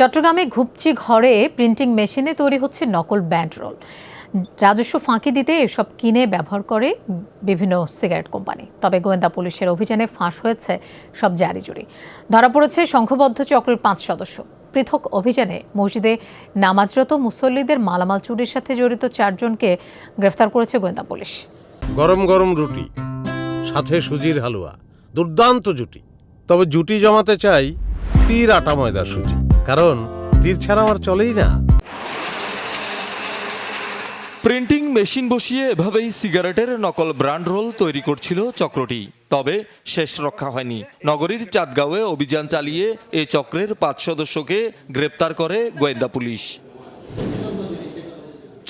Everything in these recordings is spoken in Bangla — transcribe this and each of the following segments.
চট্টগ্রামে ঘুপচি ঘরে প্রিন্টিং মেশিনে তৈরি হচ্ছে নকল ব্যান্ড রোল রাজস্ব ফাঁকি দিতে এসব কিনে ব্যবহার করে বিভিন্ন সিগারেট কোম্পানি। তবে গোয়েন্দা পুলিশের অভিযানে ফাঁস হয়েছে সব জারি জুড়ি ধরা পড়েছে সংঘবদ্ধ চক্রের পাঁচ সদস্য। পৃথক অভিযানে মসজিদে নামাজরত মুসল্লিদের মালামাল চুরির সাথে জড়িত চারজনকে গ্রেফতার করেছে গোয়েন্দা পুলিশ। গরম গরম রুটি, সাথে সুজির হালুয়া। দুর্দান্ত জুটি। তবে জুটি জমাতে চাই তীর আটা ময়দার সুজি। কারণ তীর ছাড়া আমার চলেই না। প্রিন্টিং মেশিন বসিয়ে এভাবেই সিগারেটের নকল ব্র্যান্ড রোল তৈরি করছিল চক্রটি। তবে শেষ রক্ষা হয়নি। নগরীর চাঁদগাঁওয়ে অভিযান চালিয়ে এই চক্রের পাঁচ সদস্যকে গ্রেপ্তার করে গোয়েন্দা পুলিশ।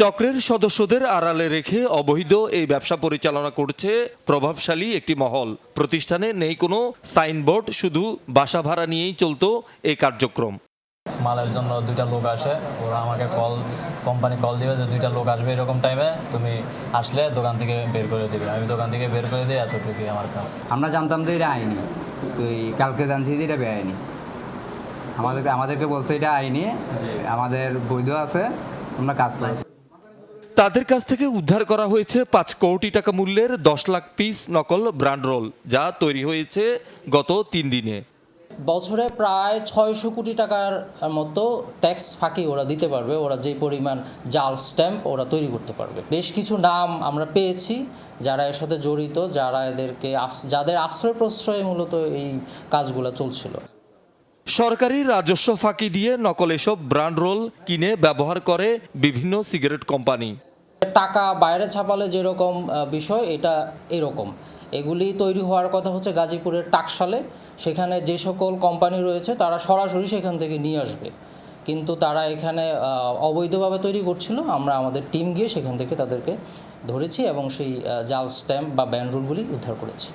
চক্রের সদস্যদের আড়ালে রেখে অবৈধ এই ব্যবসা পরিচালনা করছে প্রভাবশালী একটি মহল। প্রতিষ্ঠানে নেই কোনো সাইনবোর্ড, শুধু বাসা ভাড়া নিয়েই চলতো এই কার্যক্রম। মালের জন্য দুইটা লোক আসে ওরা আমাকে কল কোম্পানি কল দিবে যে দুইটা লোক আসবে এরকম টাইমে তুমি আসলে দোকান থেকে বের করে দিবে। আমি দোকান থেকে বের করে দিই এতটুকুই আমার কাজ। আমরা জানতাম যে এটা আইনি। তুই কালকে জানছি যে এটা বেআইনি। আমাদেরকে আমাদেরকে বলছে এটা আইনি। আমাদের বৈধ আছে তোমরা কাজ করো। তাদের কাছ থেকে উদ্ধার করা হয়েছে পাঁচ কোটি টাকা মূল্যের দশ লাখ পিস নকল ব্র্যান্ড রোল যা তৈরি হয়েছে গত তিন দিনে। বছরে প্রায় ছয়শো কোটি টাকার মতো ট্যাক্স ফাঁকি ওরা দিতে পারবে ওরা যে পরিমাণ জাল স্ট্যাম্প ওরা তৈরি করতে পারবে। বেশ কিছু নাম আমরা পেয়েছি যারা এর সাথে জড়িত যারা এদেরকে যাদের আশ্রয় প্রশ্রয়ে মূলত এই কাজগুলো চলছিল। সরকারি রাজস্ব ফাঁকি দিয়ে নকল এসব ব্র্যান্ড রোল কিনে ব্যবহার করে বিভিন্ন সিগারেট কোম্পানি। টাকা বাইরে ছাপালে যেরকম বিষয় এটা এরকম। এগুলি তৈরি হওয়ার কথা হচ্ছে গাজীপুরের টাকশালে। সেখানে যে সকল কোম্পানি রয়েছে, তারা সরাসরি সেখান থেকে নিয়ে আসবে। কিন্তু তারা এখানে অবৈধভাবে তৈরি করছিল। আমরা আমাদের টিম গিয়ে সেখান থেকে তাদেরকে ধরেছি এবং সেই জাল স্ট্যাম্প বা ব্যান্ডরুলগুলি উদ্ধার করেছি।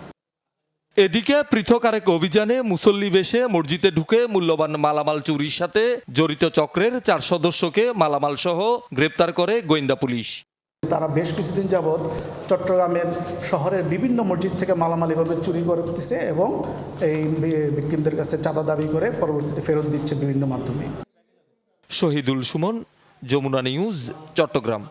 এদিকে পৃথক আরেক অভিযানে মুসল্লি বেশে মসজিদে ঢুকে মূল্যবান মালামাল চুরির সাথে জড়িত চক্রের চার সদস্যকে মালামাল সহ গ্রেপ্তার করে গোয়েন্দা পুলিশ। তারা বেশ কিছুদিন যাবৎ চট্টগ্রামের শহরের বিভিন্ন মসজিদ থেকে মালামালিভাবে চুরি করতেছে এবং এই ভিক্টিমদের কাছে চাঁদা দাবি করে পরবর্তীতে ফেরত দিচ্ছে বিভিন্ন মাধ্যমে। শহীদুল সুমন, যমুনা নিউজ, চট্টগ্রাম।